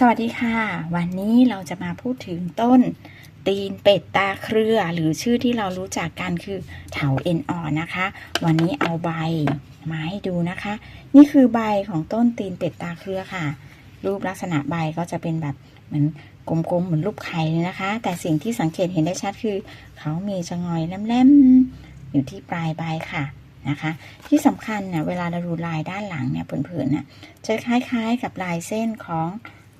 สวัสดีค่ะ วันนี้เราจะมาพูดถึงต้น ตีนเป็ดตาเครือ หรือชื่อที่เรารู้จักกันคือเถาเอ็นอ่อนนะคะ วันนี้เอาใบมาให้ดูนะคะ นี่คือใบของต้นตีนเป็ดตาเครือค่ะ รูปลักษณะใบก็จะเป็นแบบเหมือนกลมๆเหมือนรูปไข่เลยนะคะ แต่สิ่งที่สังเกตเห็นได้ชัดคือ เขามีจะงอยแหลมๆอยู่ที่ปลายใบค่ะนะคะ ที่สำคัญเนี่ยเวลาเราดูลายด้านหลังเนี่ยเผินๆเนี่ยจะคล้ายๆกับลายเส้นของ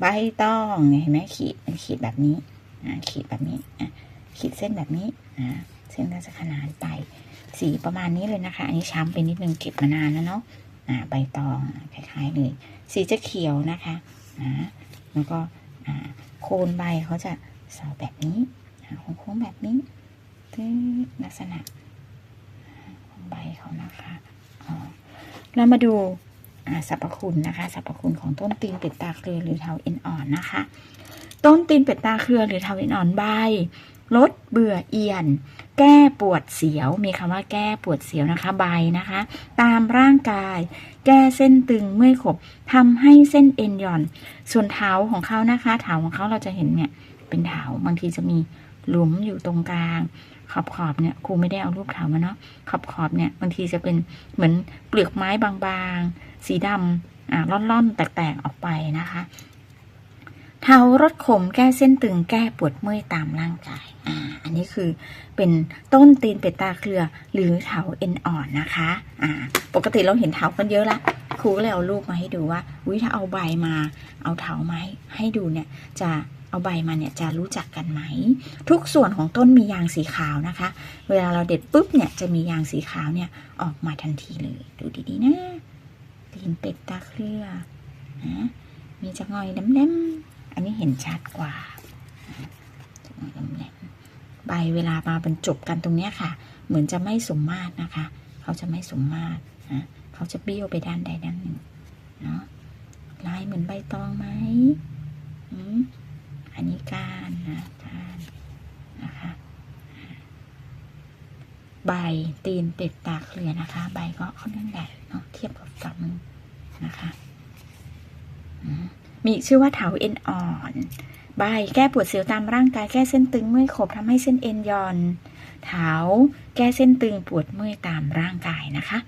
ใบตองเนี่ยเห็นไหมขีดขีดแบบนี้อ่าขีดแบบนี้อะขีดเส้นแบบนี้อ่าเส้นก็จะขนานไปสีประมาณนี้เลยนะคะ อันนี้ช้ำไปนิดนึงเก็บมานานแล้วเนาะอ่าใบตองคล้ายๆเลยสีจะเขียวนะคะอ่าแล้วก็อ่าโคนใบเขาจะสอแบบนี้โค้งๆแบบนี้ตึ๊ดลักษณะของใบเขานะคะเรามาดู สรรพคุณนะคะสรรพคุณของต้นตีนเป็ดตาเครือหรือเทาเอ็นอ่อนนะคะ ต้นตีนเป็ดตาเครือหรือเทาเอ็นอ่อนใบลดเบื่อเอียน แก้ปวดเสียว มีคำว่าแก้ปวดเสียวนะคะใบนะคะ ตามร่างกาย แก้เส้นตึงเมื่อยขบทำให้เส้นเอ็นหย่อน ส่วนเท้าของเขานะคะเท้าของเขาเราจะเห็นเนี่ยเป็นเท้าบางทีจะมี หลุมอยู่ตรงกลาง ขอบขอบเนี่ยครูไม่ได้เอารูปเท้ามาเนาะขอบขอบเนี่ยบางทีจะเป็นเหมือนเปลือกไม้บางๆ สีดำอ่าล่อนๆ แตกๆออกไปนะคะเทารดขมแก้เส้นตึงแก้ปวดเมื่อยตามร่างกาย อ่า อันนี้คือเป็นต้นตีนเป็ดตาเครือหรือเถาเอ็นอ่อนนะคะ อ่า ปกติเราเห็นเถากันเยอะละ ครูก็เลยเอารูปมาให้ดูว่าวิถ้าเอาใบมา เอาเถาไม้ให้ดูเนี่ย จะ เอาใบมาเนี่ยจะรู้จักกันไหม ทุกส่วนของต้นมียางสีขาวนะคะ เวลาเราเด็ดปุ๊บเนี่ยจะมียางสีขาวเนี่ยออกมาทันทีเลย ดูดีๆนะตีนเป็ดตาเครือนะมีจะงอยแหลมๆอันนี้เห็นชัดกว่าจะงอยแหลมๆใบเวลามาบรรจบกันตรงเนี้ยค่ะ เหมือนจะไม่สมมาตรนะคะ เขาจะไม่สมมาตรนะเขาจะเบี้ยวไปด้านใดด้านหนึ่งเนาะลายเหมือนใบตองไหมอืมอันนี้ก้านนะก้านนะคะ ใบตีนติดตาเคลือนะคะ ใบก็ค่อนข้างใหญ่เนาะเทียบกับฝั่งนึงนะคะมีชื่อว่าเถาเอ็นอ่อน ใบแก้ปวดเสียวตามร่างกายแก้เส้นตึงเมื่อยขบทำให้เส้นเอ็นย่อน เถาแก้เส้นตึงปวดเมื่อยตามร่างกายนะคะ